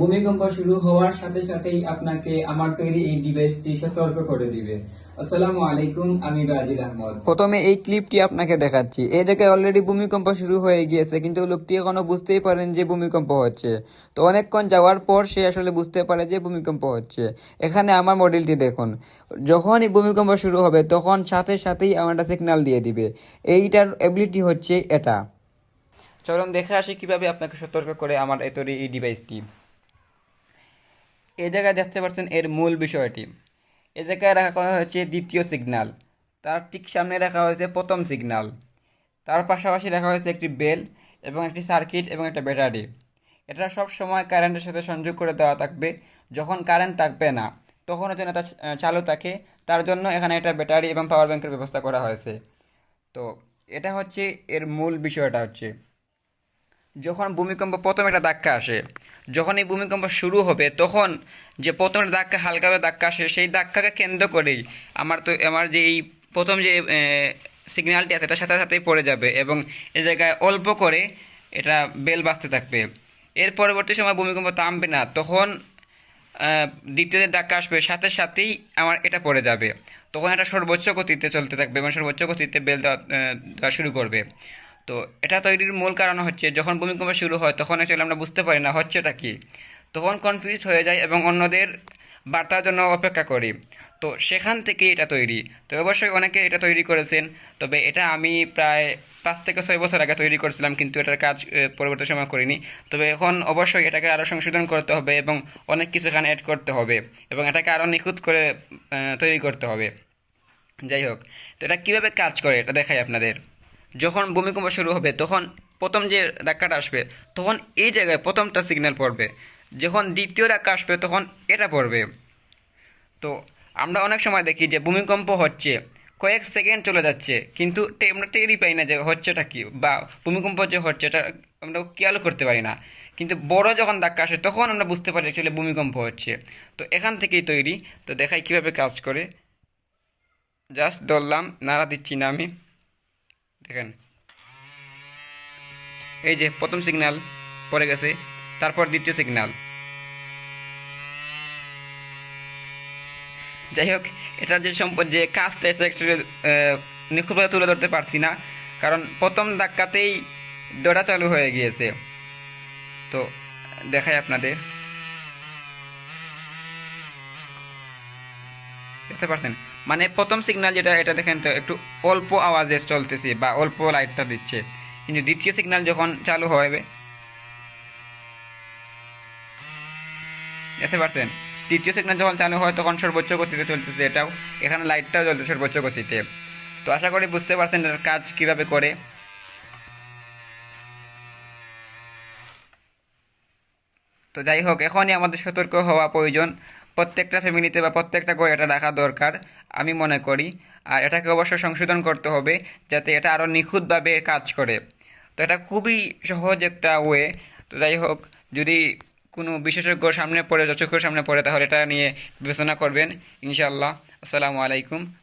ভূমিকম্প শুরু হওয়ার সাথে সাথেই আপনাকে আমার তৈরি এই ডিভাইসটি সতর্ক করে দিবে। আসসালামু আলাইকুম, আমি বাজিদ আহমদ। প্রথমে এই ক্লিপটি আপনাকে দেখাচ্ছি। এই জায়গায় অলরেডি ভূমিকম্প শুরু হয়ে গিয়েছে, কিন্তু লোকটি এখনও বুঝতেই পারেন যে ভূমিকম্প হচ্ছে। তো অনেকক্ষণ যাওয়ার পর সে আসলে বুঝতে পারে যে ভূমিকম্প হচ্ছে। এখানে আমার মডেলটি দেখুন। যখনই ভূমিকম্প শুরু হবে, তখন সাথে সাথেই আমার একটা সিগন্যাল দিয়ে দিবে। এইটার এবিলিটি হচ্ছে এটা। চলুন দেখে আসি কীভাবে আপনাকে সতর্ক করে আমার এ তৈরি এই ডিভাইসটি এই জায়গায় দেখতে পাচ্ছেন এর মূল বিষয়টি। এ জায়গায় রাখা করা হয়েছে দ্বিতীয় সিগন্যাল তার ঠিক সামনে রাখা হয়েছে প্রথম সিগনাল তার পাশাপাশি রাখা হয়েছে একটি বেল এবং একটি সার্কিট এবং একটা ব্যাটারি এটা সব সময় কারেন্টের সাথে সংযোগ করে দেওয়া থাকবে। যখন কারেন্ট থাকবে না তখন যেন এটা চালু থাকে। তার জন্য এখানে একটা ব্যাটারি এবং পাওয়ার ব্যাংকের ব্যবস্থা করা হয়েছে। তো এটা হচ্ছে এর মূল বিষয়টা হচ্ছে। যখন ভূমিকম্প প্রথম একটা ধাক্কা আসে, যখন এই ভূমিকম্প শুরু হবে, তখন যে প্রথম একটা ধাক্কা হালকাভাবে ধাক্কা আসে, সেই ধাক্কাকে কেন্দ্র করেই আমার তো, আমার যে এই প্রথম যে সিগন্যালটি আছে এটার সাথে সাথেই পড়ে যাবে এবং এ জায়গায় অল্প করে এটা বেল বাজতে থাকবে। এর পরবর্তী সময় ভূমিকম্প থামবে না, তখন দ্বিতীয় যে ধাক্কা আসবে, সাথে সাথেই আমার এটা পড়ে যাবে। তখন এটা সর্বোচ্চ গতিতে চলতে থাকবে এবং সর্বোচ্চ গতিতে বেল দেওয়া শুরু করবে। তো এটা তৈরির মূল কারণ হচ্ছে যখন ভূমিকম্প শুরু হয় তখন আসলে আমরা বুঝতে পারি না হচ্ছেটা কি। তখন কনফিউজ হয়ে যায় এবং অন্যদের বার্তার জন্য অপেক্ষা করি। তো সেখান থেকেই এটা তৈরি। তো অবশ্যই অনেকে এটা তৈরি করেছেন তবে এটা আমি প্রায় পাঁচ থেকে ছয় বছর আগে তৈরি করেছিলাম কিন্তু এটার কাজ আহ, পরবর্তী সময় করিনি। তবে এখন অবশ্যই এটাকে আরও সংশোধন করতে হবে এবং অনেক কিছু এখানে অ্যাড করতে হবে এবং এটাকে আরও নিখুঁত করে তৈরি করতে হবে। যাই হোক তো এটা কীভাবে কাজ করে এটা দেখাই আপনাদের। যখন ভূমিকম্প শুরু হবে, তখন প্রথম যে ধাক্কাটা আসবে, তখন এই জায়গায় প্রথমটা সিগন্যাল পড়বে। যখন দ্বিতীয় ধাক্কা আসবে, তখন এটা পড়বে। তো আমরা অনেক সময় দেখি যে ভূমিকম্প হচ্ছে, কয়েক সেকেন্ড চলে যাচ্ছে, কিন্তু আমরা টেরই পাই না যে হচ্ছেটা কি বা ভূমিকম্প যে হচ্ছে এটা আমরা খেয়ালও করতে পারি না। কিন্তু বড় যখন ধাক্কা আসে, তখন আমরা বুঝতে পারি আসলে ভূমিকম্প হচ্ছে। তো এখান থেকেই তৈরি। তো দেখাই কীভাবে কাজ করে। জাস্ট ধরলাম, নাড়া দিচ্ছি না আমি। দেখেন। এই যে প্রথম সিগন্যাল পড়ে গেছে, তারপর দ্বিতীয় সিগন্যাল যাই হোক, এটার যে সম্পদ যে কাজটা এটা অ্যাকচুয়ালি নিখুঁতভাবে তুলে ধরতে পারছি না, কারণ প্রথম ধাক্কাতেই দৌড়া চালু হয়ে গিয়েছে। তো, দেখাই আপনাদের। দেখতে পাচ্ছেন? মানে প্রথম সিগন্যাল যেটা, এটা দেখেন তো, একটু অল্প আওয়াজে চলতেছে বা অল্প লাইটটা দিচ্ছে। কিন্তু দ্বিতীয় সিগন্যাল যখন চালু হবে, দেখতে পাচ্ছেন? তৃতীয় সিগন্যাল যখন চালু হয়, তখন সর্বোচ্চ গতিতে চলতেছে এটাও। এখানে লাইটটাও জ্বলছে সর্বোচ্চ গতিতে। তো আশা করি বুঝতে পারছেন এটার কাজ কীভাবে করে। তো যাই হোক, এখনই আমাদের সতর্ক হওয়া প্রয়োজন। প্রত্যেকটা ফ্যামিলিতে বা প্রত্যেকটা ঘরে এটা রাখা দরকার, আমি মনে করি। আর এটাকে অবশ্যই সংশোধন করতে হবে যাতে এটা আরও নিখুঁতভাবে কাজ করে। তো এটা খুবই সহজ একটা ওয়ে। তো যাই হোক, যদি কোনো বিশেষজ্ঞ সামনে পড়ে যচকের সামনে পড়ে, তাহলে এটা নিয়ে বিবেচনা করবেন। ইনশাআল্লাহ। আসসালামু আলাইকুম।